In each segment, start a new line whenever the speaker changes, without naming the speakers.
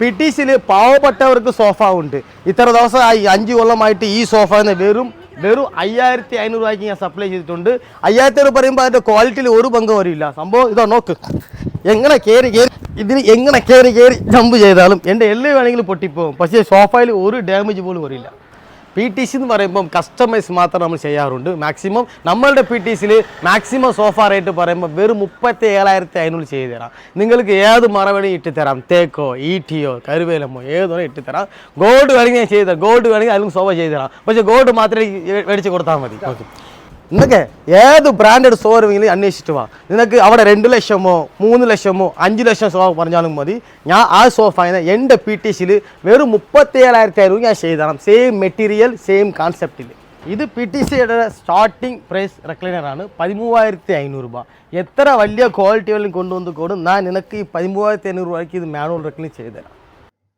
P T സിയിൽ പാവപ്പെട്ടവർക്ക് sofa ഉണ്ട്. ഇത്ര ദിവസമായി അഞ്ച് കൊല്ലമായിട്ട് ഈ സോഫ എന്ന് വെറും വെറും അയ്യായിരത്തി അഞ്ഞൂറ് രൂപയ്ക്ക് ഞാൻ സപ്ലൈ ചെയ്തിട്ടുണ്ട്. അയ്യായിരത്തി അറുപത് പറയുമ്പോൾ അതിന്റെ ക്വാളിറ്റിയിൽ ഒരു പങ്ക് വരില്ല സംഭവം ഇതോ നോക്ക്. എങ്ങനെ കയറി കയറി ഇതിന് എങ്ങനെ കയറി കയറി ജമ്പ് ചെയ്താലും എന്റെ എല്ല് വേണമെങ്കിലും പൊട്ടിപ്പോകും പക്ഷേ സോഫയിൽ ഒരു ഡാമേജ് പോലും വരില്ല. പി ടി സി എന്ന് പറയുമ്പം കസ്റ്റമൈസ് മാത്രം നമ്മൾ ചെയ്യാറുണ്ട്. മാക്സിമം നമ്മളുടെ പി ടി സിയിൽ മാക്സിമം സോഫ റേറ്റ് പറയുമ്പോൾ വെറും മുപ്പത്തി ഏഴായിരത്തി അഞ്ഞൂറ് ചെയ്ത് തരാം നിങ്ങൾക്ക് ഏത് മറവേണി ഇട്ട് തരാം തേക്കോ ഈട്ടിയോ കരുവേലമോ ഏതോ ഇട്ട് തരാം ഗോൾഡ് വേണമെങ്കിൽ ഞാൻ ചെയ്തു തരാം ഗോൾഡ് വേണമെങ്കിൽ അതിലും സോഫ ചെയ്ത് തരാം പക്ഷേ ഗോൾഡ് മാത്രമേ മേടിച്ച് കൊടുത്താൽ മതി. ഓക്കെ നിനക്ക് ഏത് ബ്രാൻഡഡ് സ്റ്റോർ വേണമെങ്കിലും അന്വേഷിച്ചിട്ട് വാ. നിനക്ക് അവിടെ രണ്ട് ലക്ഷമോ മൂന്ന് ലക്ഷമോ അഞ്ച് ലക്ഷം സോഫ പറഞ്ഞാലും മതി. ഞാൻ ആ സോഫയെ എന്റെ പി ടി സിയിൽ വെറും മുപ്പത്തേഴായിരത്തി ആയിരം ഞാൻ ചെയ്തു തരാം സെയിം മെറ്റീരിയൽ സെയിം കോൺസെപ്റ്റിൽ ഇത് പി ടി സിയുടെ സ്റ്റാർട്ടിംഗ് പ്രൈസ് റെക്ലൈനറാണ് പതിമൂവായിരത്തി അഞ്ഞൂറ് രൂപ. എത്ര വലിയ ക്വാളിറ്റികളിൽ കൊണ്ടുവന്ന് കൊടും. ഞാൻ നിനക്ക് ഈ പതിമൂവായിരത്തി അഞ്ഞൂറ് രൂപയ്ക്ക് ഇത് മാനുവൽ റെക്ലൈൻ ചെയ്തു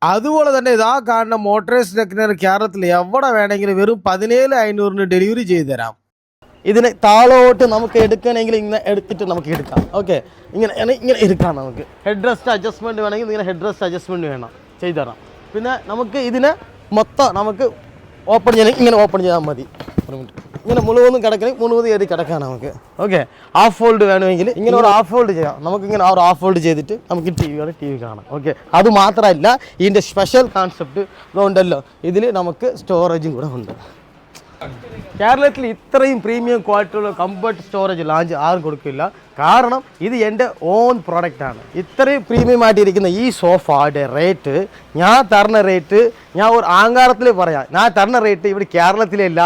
അതുപോലെ തന്നെ ഇതാ കാണുന്ന മോട്ടോറൈസ് റെക്ലൈനർ കേരളത്തിൽ എവിടെ വേണമെങ്കിലും വെറും പതിനേഴ് അഞ്ഞൂറിന് ഡെലിവറി ചെയ്തു തരാം
ഇതിനെ താളോട്ട് നമുക്ക് എടുക്കണമെങ്കിൽ ഇങ്ങനെ എടുത്തിട്ട് നമുക്ക് എടുക്കാം. ഓക്കെ ഇങ്ങനെ ഇങ്ങനെ- എടുക്കാം നമുക്ക്. ഹെഡ് റെസ്റ്റ് അഡ്ജസ്റ്റ്മെന്റ് വേണമെങ്കിൽ ഇങ്ങനെ ഹെഡ് റെസ്റ്റ് അഡ്ജസ്റ്റ്മെന്റ് വേണം. ചെയ്തു തരാം. പിന്നെ നമുക്ക് ഇതിനെ മൊത്തം നമുക്ക് ഓപ്പൺ ചെയ്യണമെങ്കിൽ ഇങ്ങനെ ഓപ്പൺ ചെയ്താൽ മതി. ഒരു മിനിറ്റ് ഇങ്ങനെ മുഴുവനും കിടക്കണമെങ്കിൽ മുഴുവൻ കയറി കിടക്കാം നമുക്ക്. ഓക്കെ ഹാഫ് ഫോൾഡ് വേണമെങ്കിൽ ഇങ്ങനെ ഒരു ഹാഫ് ഫോൾഡ് ചെയ്യാം. നമുക്ക് ഇങ്ങനെ ഒരു ഹാഫ് ഫോൾഡ് ചെയ്തിട്ട് നമുക്ക് ടി വി ടി വി കാണാം. ഓക്കെ അത് മാത്രമല്ല ഇതിന്റെ സ്പെഷ്യൽ കോൺസെപ്റ്റ് ഉണ്ടല്ലോ ഇതിൽ നമുക്ക് സ്റ്റോറേജും കൂടെ ഉണ്ട്. കേരളത്തിൽ ഇത്രയും പ്രീമിയം ക്വാളിറ്റിയുള്ള കംഫർട്ട് സ്റ്റോറേജ് ലാഞ്ച് ആരും കൊടുക്കില്ല. കാരണം ഇത് എന്റെ ഓൺ പ്രോഡക്റ്റ് ആണ്. ഇത്രയും പ്രീമിയം ആയിട്ടിരിക്കുന്ന ഈ സോഫയുടെ റേറ്റ് ഞാൻ തരുന്ന റേറ്റ് ഞാൻ ഒരു ആങ്കാരത്തിൽ പറയാം. ഞാൻ തരുന്ന റേറ്റ് ഇവിടെ കേരളത്തിലില്ല.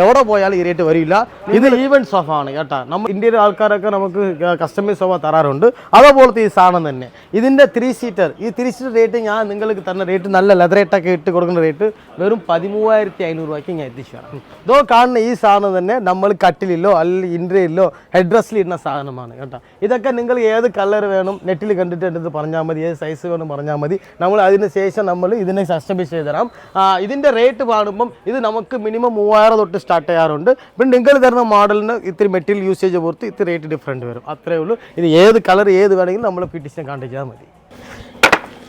എവിടെ പോയാലും ഈ റേറ്റ് വരില്ല. ഇത് ഈവൻ സോഫ ആണ് കേട്ടോ. നമ്മൾ ഇന്ത്യയിലെ ആൾക്കാരൊക്കെ നമുക്ക് കസ്റ്റമൈസ് സോഫ തരാറുണ്ട്. അതേപോലത്തെ ഈ സാധനം തന്നെ. ഇതിന്റെ ത്രീ സീറ്റർ ഈ ത്രീ സീറ്റർ റേറ്റ് ഞാൻ നിങ്ങൾക്ക് തരുന്ന റേറ്റ് നല്ല ലെതർ റേറ്റൊക്കെ ഇട്ട് കൊടുക്കുന്ന റേറ്റ് വെറും പതിമൂവായിരത്തി അഞ്ഞൂറ് രൂപയ്ക്ക് ഞാൻ എത്തിച്ചു തരാം. ഇതോ കാണുന്ന ഈ സാധനം തന്നെ നമ്മൾ കട്ടിലിലോ അല്ലെങ്കിൽ ഇൻഡ്രയിലോ ഹെഡ് ഡ്രസ്സിൽ ഇടുന്ന സാധനമാണ് കേട്ടോ. ഇതൊക്കെ നിങ്ങൾ ഏത് കളർ വേണം നെറ്റിൽ കണ്ടിട്ട് പറഞ്ഞാൽ മതി ഏത് സൈസ് വേണം പറഞ്ഞാൽ മതി. നമ്മൾ അതിന് ശേഷം നമ്മൾ ഇതിനെ കസ്റ്റമൈസ് ചെയ്ത് തരാം ഇതിന്റെ റേറ്റ് പാടുമ്പം ഇത് നമുക്ക് മിനിമം മൂവായിരം തൊട്ട് സ്റ്റാർട്ട് ചെയ്യാറുണ്ട്. പിന്നെ നിങ്ങൾ തരുന്ന മോഡലിന് ഇത്തിരി മെറ്റീരിയൽ യൂസേജ് പൊറത്ത് ഇത്തിരി റേറ്റ് ഡിഫറന്റ് വരും. അത്രേ ഉള്ളൂ. ഇത് ഏത് കളർ ഏത് വേണമെങ്കിലും നമ്മൾ പിടിച്ചാൽ കാണിച്ചാൽ മതി.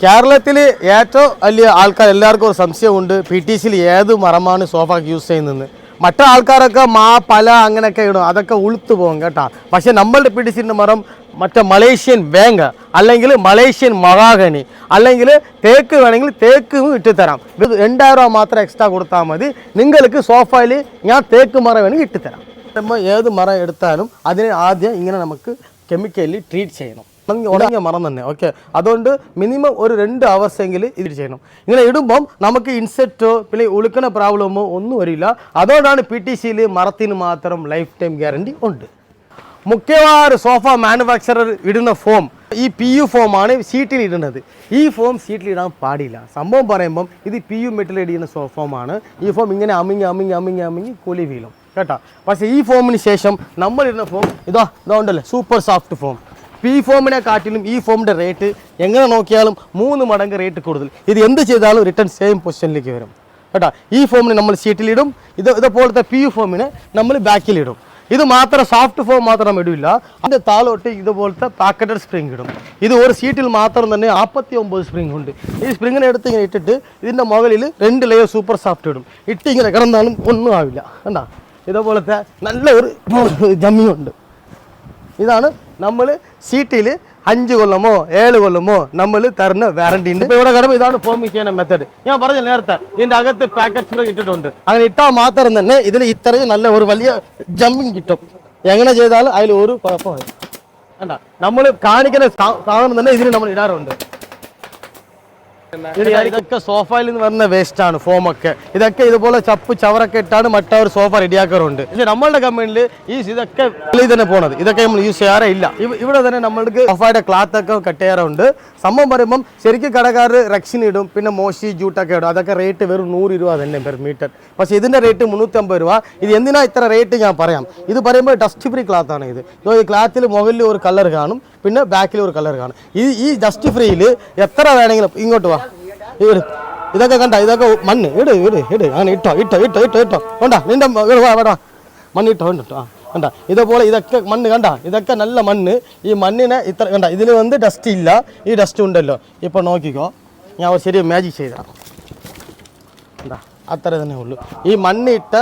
കേരളത്തിൽ ഏറ്റവും വലിയ ആൾക്കാർ എല്ലാവർക്കും ഒരു സംശയമുണ്ട്. പി ടി സിയിൽ ഏത് മരമാണ് സോഫാക്ക് യൂസ് ചെയ്യുന്നത് മറ്റു ആൾക്കാരൊക്കെ മാ പല അങ്ങനെയൊക്കെ ഇടും. അതൊക്കെ ഉളുത്തു പോകും കേട്ടാ. പക്ഷേ നമ്മളുടെ പിടിച്ചിട്ട് മരം മറ്റേ മലേഷ്യൻ വേങ്ക അല്ലെങ്കിൽ മലേഷ്യൻ മഹാഗനി അല്ലെങ്കിൽ തേക്ക് വേണമെങ്കിൽ തേക്കും ഇട്ട് തരാം. ഇത് രണ്ടായിരം രൂപ മാത്രം എക്സ്ട്രാ കൊടുത്താൽ മതി. നിങ്ങൾക്ക് സോഫയിൽ ഞാൻ തേക്ക് മരം വേണമെങ്കിൽ ഇട്ട് തരാം. നമ്മൾ ഏത് മരം എടുത്താലും അതിനെ ആദ്യം ഇങ്ങനെ നമുക്ക് കെമിക്കലിൽ ട്രീറ്റ് ചെയ്യണം. ഉണങ്ങിയ മണം തന്നെ. ഓക്കെ അതുകൊണ്ട് മിനിമം ഒരു രണ്ട് അവേഴ്സ് എങ്കിലും ഇത് ചെയ്യണം. ഇങ്ങനെ ഇടുമ്പം നമുക്ക് ഇൻസെക്റ്റോ പിന്നെ ഉളുക്കണ പ്രോബ്ലമോ ഒന്നും വരില്ല. അതുകൊണ്ടാണ് പി ടി സിയിൽ മരത്തിന് മാത്രം ലൈഫ് ടൈം ഗ്യാരണ്ടി ഉണ്ട്. മുഖ്യവാറ് സോഫ മാനുഫാക്ചറർ ഇടുന്ന ഫോം ഈ പി യു ഫോമാണ് സീറ്റിൽ ഇടുന്നത് ഈ ഫോം സീറ്റിൽ ഇടാൻ പാടില്ല. സംഭവം പറയുമ്പം ഇത് പി യു മെറ്റൽ ഇടുന്ന സോഫോമാണ് ഈ ഫോം ഇങ്ങനെ അമിങ്ങി അമിങ്ങി അമിങ്ങി അമിങ്ങി കൂലി വീഴും. കേട്ടോ? പക്ഷേ ഈ ഫോമിന് ശേഷം നമ്മൾ ഇടുന്ന ഫോം ഇതാ ഇതാ ഉണ്ടല്ലോ? സൂപ്പർ സോഫ്റ്റ് ഫോം പി ഫോമിനെ കാട്ടിലും ഈ ഫോമിന്റെ റേറ്റ് എങ്ങനെ നോക്കിയാലും മൂന്ന് മടങ്ങ് റേറ്റ് കൂടുതൽ. ഇത് എന്ത് ചെയ്താലും റിട്ടേൺ സെയിം പൊസിഷനിലേക്ക് വരും. കേട്ടോ? ഈ ഫോമിന് നമ്മൾ സീറ്റിലിടും ഇത് ഇതുപോലത്തെ പി ഫോമിന് നമ്മൾ ബാക്കിലിടും ഇത് മാത്രം സോഫ്റ്റ് ഫോം മാത്രം ഇടില്ല. അതിന്റെ താലോട്ട് ഇതുപോലത്തെ പാക്കറ്റഡ് സ്പ്രിംഗ് ഇടും. ഇത് ഒരു സീറ്റിൽ മാത്രം തന്നെ നാൽപ്പത്തി ഒമ്പത് സ്പ്രിംഗ് ഉണ്ട്. ഈ സ്പ്രിങ്ങിനെ എടുത്ത് ഇങ്ങനെ ഇട്ടിട്ട് ഇതിന്റെ മുകളിൽ രണ്ട് ലെയർ സൂപ്പർ സോഫ്റ്റ് ഇടും. ഇട്ട് ഇങ്ങനെ കിടന്നാലും ഒന്നും ആവില്ല. കണ്ടാ? ഇതുപോലത്തെ നല്ല ഒരു ജമ്മിയുണ്ട് ഇതാണ് നമ്മൾ സീറ്റിൽ അഞ്ച് കൊല്ലമോ ഏഴ് കൊല്ലമോ നമ്മൾ തരുന്ന വാറണ്ടി ഉണ്ട്. ഇവിടെ കിടമ്പോൾ ഇതാണ് ഫോം ചെയ്യുന്ന മെത്തേഡ് ഞാൻ പറഞ്ഞ നേരത്തെ ഇതിന്റെ അകത്ത് പാക്കറ്റ് ഇട്ടിട്ടുണ്ട്. അങ്ങനെ ഇട്ടാൽ മാത്രം തന്നെ ഇതിൽ ഇത്രയും നല്ല ഒരു വലിയ ജമ്പിങ് കിട്ടും. എങ്ങനെ ചെയ്താലും അതിൽ ഒരു കുഴപ്പമില്ല. നമ്മൾ കാണിക്കുന്ന സാധനം തന്നെ ഇതിന് നമ്മൾ ഇടാറുണ്ട്. ഇതൊക്കെ സോഫയിൽ നിന്ന് വരുന്ന വേസ്റ്റ് ആണ് ഫോം ഒക്കെ. ഇതൊക്കെ ഇതുപോലെ ചപ്പ് ചവറൊക്കെ ഇട്ടാണ് മറ്റവർ സോഫ റെഡിയാക്കാറുണ്ട് പക്ഷെ നമ്മളുടെ കമ്പനിയിൽ ഈ ഇതൊക്കെ വെളിയിൽ തന്നെ പോണത്. ഇതൊക്കെ നമ്മൾ യൂസ് ചെയ്യാറേ ഇല്ല. ഇവിടെ തന്നെ നമ്മൾക്ക് സോഫയുടെ ക്ലാത്ത് ഒക്കെ കട്ട് ചെയ്യാറുണ്ട്. സംഭവം പറയുമ്പം ശരിക്കും കടക്കാർ റെക്സിൻ ഇടും പിന്നെ മോശി ജൂട്ടൊക്കെ ഇടും. അതൊക്കെ റേറ്റ് വെറും നൂറ് രൂപ തന്നെ പെർ മീറ്റർ പക്ഷേ ഇതിന്റെ റേറ്റ് മുന്നൂറ്റമ്പത് രൂപ. ഇത് എന്തിനാ ഇത്ര റേറ്റ് ഞാൻ പറയാം? ഇത് പറയുമ്പോൾ ഡസ്റ്റ് ഫ്രീ ക്ലാത്ത് ആണ് ഇത്. ഇതോ ഈ ക്ലാത്തിൽ മുകളിൽ ഒരു കളർ കാണും പിന്നെ ബാക്കിൽ ഒരു കളർ കാണും. ഈ ഈ ഡസ്റ്റ് ഫ്രീയിൽ എത്ര വേണമെങ്കിലും ഇങ്ങോട്ട് വാ. ഇട് ഇതൊക്കെ കണ്ട ഇതൊക്കെ മണ്ണ് ഇട് ഇട് ഇട് അങ്ങനെ ഇട്ടോ ഇട്ടോ ഇട്ടോ ഇട്ടോ ഇട്ടോ കൊണ്ടാ നിന്റെ മ- ഇങ്ങട് വാ വേടാ മണ്ണ് ഇട്ടോ ഇട്ടോ ആ കണ്ട ഇതേപോലെ ഇതൊക്കെ മണ്ണ് കണ്ട ഇതൊക്കെ നല്ല മണ്ണ് ഈ മണ്ണിനെ ഇത്ര കണ്ട ഇതിൽ വന്ന് ഡസ്റ്റ് ഇല്ല. ഈ ഡസ്റ്റ് ഉണ്ടല്ലോ. ഇപ്പൊ നോക്കിക്കോ. ഞാൻ ഒരു ചെറിയ മാജിക് ചെയ്തതാണ് എന്താ അത്ര തന്നെ ഉള്ളൂ. ഈ മണ്ണിട്ട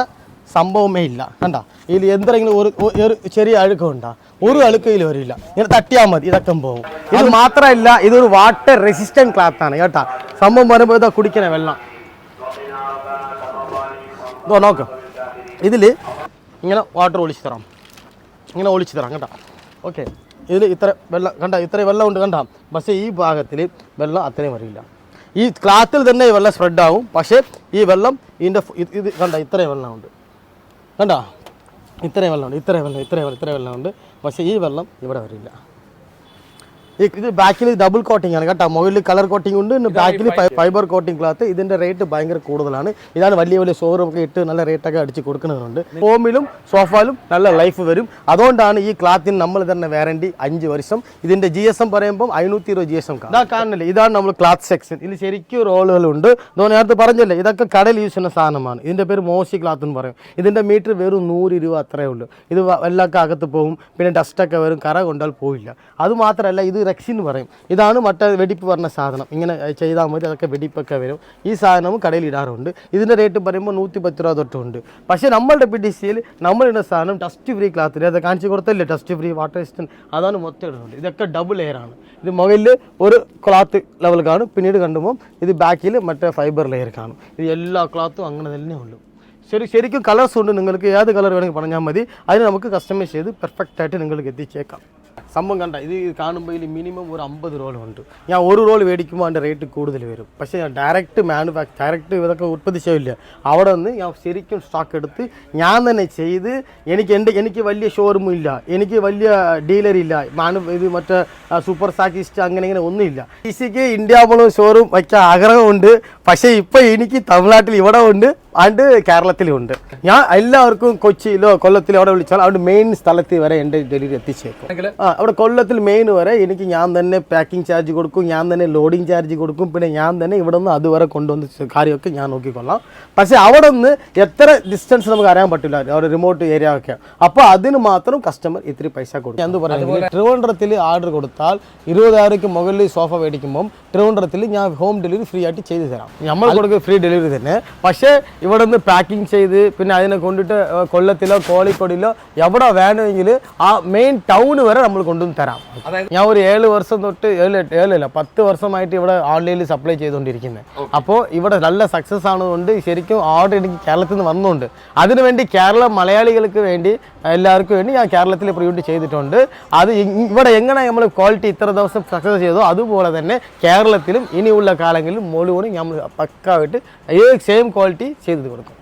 സംഭവമേ ഇല്ല. കണ്ട? ഇതിൽ എന്തെങ്കിലും ഒരു ഒരു ചെറിയ അഴുക്കുണ്ടാ. ഒരു അഴുക്ക് ഇതിൽ വരില്ല ഇങ്ങനെ തട്ടിയാൽ മതി. ഇതൊക്കെ പോകും ഇത് മാത്രമല്ല ഇതൊരു വാട്ടർ റെസിസ്റ്റന്റ് ക്ലാത്ത് ആണ് കേട്ടാ. സംഭവം വരുമ്പോൾ ഇതാ കുടിക്കണ വെള്ളം. ഇതോ നോക്ക്. ഇതിൽ ഇങ്ങനെ വാട്ടർ ഒളിച്ചു തരാം. ഇങ്ങനെ ഒളിച്ചു തരാം കേട്ടോ ഓക്കെ ഇതിൽ ഇത്ര വെള്ളം കണ്ട? ഇത്ര വെള്ളം ഉണ്ട് കണ്ട? പക്ഷേ ഈ ഭാഗത്തിൽ വെള്ളം അത്രയും വരില്ല. ഈ ക്ലാത്തിൽ തന്നെ ഈ വെള്ളം സ്പ്രെഡ് ആവും. പക്ഷേ ഈ വെള്ളം ഇതിന്റെ ഇത് കണ്ട ഇത്രയും വെള്ളമുണ്ട്. കണ്ട? ഇത്രയും വെള്ളമുണ്ട് ഇത്രയും വെള്ളം ഇത്രയും വെള്ളം ഇത്രയും വെള്ളമുണ്ട്. പക്ഷേ ഈ വെള്ളം ഇവിടെ വരില്ല. ഇത് ബാക്കിൽ ഡബിൾ കോട്ടിംഗ് ആണ് കേട്ടോ. മുകളിൽ കളർ കോട്ടിംഗ് ഉണ്ട് ബാക്കിൽ ഫൈബർ കോട്ടിംഗ് ക്ലാത്ത് ഇതിന്റെ റേറ്റ് ഭയങ്കര കൂടുതലാണ്. ഇതാണ് വലിയ വലിയ ഷോറൂം ഒക്കെ ഇട്ട് നല്ല റേറ്റൊക്കെ അടിച്ച് കൊടുക്കുന്നതുണ്ട് ഫോമിലും സോഫയിലും നല്ല ലൈഫ് വരും. അതുകൊണ്ടാണ് ഈ ക്ലാത്തിന് നമ്മൾ തന്നെ വാറണ്ടി അഞ്ച് വർഷം. ഇതിന്റെ ജി എസ് എം പറയുമ്പോൾ അഞ്ഞൂറ്റി ഇരുപത് ജി എസ് എം ഇതാ കാണുന്നില്ല? ഇതാണ് നമ്മൾ ക്ലാത്ത് സെക്ഷൻ ഇതിൽ ശരിക്കും റോളുകളുണ്ട് നേരത്തെ പറഞ്ഞല്ലേ? ഇതൊക്കെ കടയിൽ യൂസ് ചെയ്യുന്ന സാധനമാണ്. ഇതിന്റെ പേര് മോശി ക്ലാത്ത് എന്ന് പറയും. ഇതിന്റെ മീറ്റർ വെറും നൂറ് രൂപ അത്രേ ഉള്ളൂ. ഇത് വെള്ളമൊക്കെ അകത്ത് പോകും. പിന്നെ ഡസ്റ്റൊക്കെ വരും. കറ കൊണ്ടാൽ പോയില്ല അത് മാത്രമല്ല ഇത് റെക്സിൻ എന്ന് പറയും. ഇതാണ് മട്ട വെടിപ്പ് പറഞ്ഞ സാധനം. ഇങ്ങനെ ചെയ്താൽ മതി അതൊക്കെ വെടിപ്പൊക്കെ വരും. ഈ സാധനവും കടയിൽ ഇടാറുണ്ട്. ഇതിന്റെ റേറ്റ് പറയുമ്പോൾ നൂറ്റി പത്ത് രൂപ തൊട്ടുണ്ട്. പക്ഷേ നമ്മളുടെ പി ഡി സിയിൽ നമ്മളിടുന്ന സാധനം ഡസ്റ്റ് ഫ്രീ ക്ലാത്തിൽ അത് കാണിച്ചു കൊടുത്തല്ലേ? ഡസ്റ്റ് ഫ്രീ വാട്ടർ റെസിസ്റ്റന്റ് അതാണ് മൊത്തം ഇടുന്നുണ്ട് ഇതൊക്കെ ഡബിൾ ലെയർ ആണ്. ഇത് മുകളിൽ ഒരു ക്ലാത്ത് ലെവൽ കാണും. പിന്നീട് കണ്ടുമ്പോൾ ഇത് ബാക്കിൽ മറ്റേ ഫൈബർ ലെയർ കാണും. ഇത് എല്ലാ ക്ലാത്തും അങ്ങനെ തന്നെ ഉള്ളൂ. ശരി ശരിക്കും കളേഴ്സ് ഉണ്ട്. നിങ്ങൾക്ക് ഏത് കളർ വേണമെങ്കിൽ പറഞ്ഞാൽ മതി. അതിന് നമുക്ക് കസ്റ്റമൈസ് ചെയ്ത് പെർഫെക്റ്റ് ആയിട്ട് നിങ്ങൾക്ക് എത്തിച്ചേക്കാം. സംഭവം കണ്ട ഇത് കാണുമ്പോൾ ഇതിൽ മിനിമം ഒരു അമ്പത് റോളുണ്ട് ഞാൻ ഒരു റോൾ മേടിക്കുമ്പോൾ അതിന്റെ റേറ്റ് കൂടുതൽ വരും. പക്ഷേ ഞാൻ ഡയറക്റ്റ് മാനുഫാക്ചർ ഡയറക്റ്റ് ഇതൊക്കെ ഉற்பത്തി ചെയ്യില്ല. അവിടെ നിന്ന് ഞാൻ ശരിക്കും സ്റ്റോക്ക് എടുത്ത് ഞാൻ തന്നെ ചെയ്ത് എനിക്ക് എന്റെ എനിക്ക് വലിയ ഷോറൂം ഇല്ല. എനിക്ക് വലിയ ഡീലർ ഇല്ല. മാനു ഇത് മറ്റേ സൂപ്പർ സാക്കിസ്റ്റ് അങ്ങനെ ഇങ്ങനെ ഒന്നുമില്ല ടി സിക്ക് ഇന്ത്യ ഷോറൂം വയ്ക്കാൻ ആഗ്രഹമുണ്ട്. പക്ഷേ ഇപ്പോൾ എനിക്ക് തമിഴ്നാട്ടിൽ ഇവിടെ ഉണ്ട്. ആണ്ട് കേരളത്തിലും ഉണ്ട് ഞാൻ എല്ലാവർക്കും കൊച്ചിയിലോ കൊല്ലത്തിലോ അവിടെ വിളിച്ചാൽ അവിടെ മെയിൻ സ്ഥലത്ത് വരെ എന്റെ ഡെലിവറി എത്തിച്ചേക്കും. ആ അവിടെ കൊല്ലത്തിൽ മെയിൻ വരെ എനിക്ക് ഞാൻ തന്നെ പാക്കിംഗ് ചാർജ് കൊടുക്കും ഞാൻ തന്നെ ലോഡിംഗ് ചാർജ് കൊടുക്കും പിന്നെ ഞാൻ തന്നെ ഇവിടെ നിന്ന് അതുവരെ കൊണ്ടുവന്ന് കാര്യമൊക്കെ ഞാൻ നോക്കിക്കൊള്ളാം. പക്ഷേ അവിടെ നിന്ന് എത്ര ഡിസ്റ്റൻസ് നമുക്ക് അറിയാൻ പറ്റില്ല അവിടെ റിമോട്ട് ഏരിയ ഒക്കെ. അപ്പോൾ അതിന് മാത്രം കസ്റ്റമർ ഇത്തിരി പൈസ കൊടുക്കും. എന്ത് പറയുന്നത് ട്രിവാൻഡ്രത്തിൽ ആർഡർ കൊടുത്താൽ ഇരുപതായിരക്ക് മുകളിൽ സോഫ മേടിക്കുമ്പം ട്രിവാൻഡ്രത്തിൽ ഞാൻ ഹോം ഡെലിവറി ഫ്രീ ആയിട്ട് ചെയ്തു തരാം. നമ്മൾ കൊടുക്കുക ഫ്രീ ഡെലിവറി തന്നെ. പക്ഷേ ഇവിടെ നിന്ന് പാക്കിംഗ് ചെയ്ത് പിന്നെ അതിനെ കൊണ്ടിട്ട് കൊല്ലത്തിലോ കോഴിക്കോടിലോ എവിടെ വേണമെങ്കിൽ ആ മെയിൻ ടൗൺ വരെ നമ്മൾ കൊണ്ടുവന്ന് തരാം. ഞാൻ ഒരു ഏഴ് വർഷം തൊട്ട് ഏഴ് ഏഴല്ല പത്ത് വർഷമായിട്ട് ഇവിടെ ഓൺലൈനിൽ സപ്ലൈ ചെയ്തുകൊണ്ടിരിക്കുന്നത് അപ്പോൾ ഇവിടെ നല്ല സക്സസ് ആണതുകൊണ്ട് ശരിക്കും ഓർഡർ എനിക്ക് കേരളത്തിൽ നിന്ന് വന്നുകൊണ്ട് അതിനുവേണ്ടി കേരള മലയാളികൾക്ക് വേണ്ടി എല്ലാവർക്കും വേണ്ടി ഞാൻ കേരളത്തിൽ പ്രിയൂട്ട് ചെയ്തിട്ടുണ്ട്. അത് ഇവിടെ എങ്ങനെ നമ്മൾ ക്വാളിറ്റി ഇത്ര ദിവസം സക്സസ് ചെയ്തോ അതുപോലെ തന്നെ കേരളത്തിലും ഇനിയുള്ള കാലങ്ങളിലും മുഴുവനും നമ്മൾ പക്കായിട്ട് ഏത് സെയിം ക്വാളിറ്റി ചെയ്ത് കൊടുക്കും.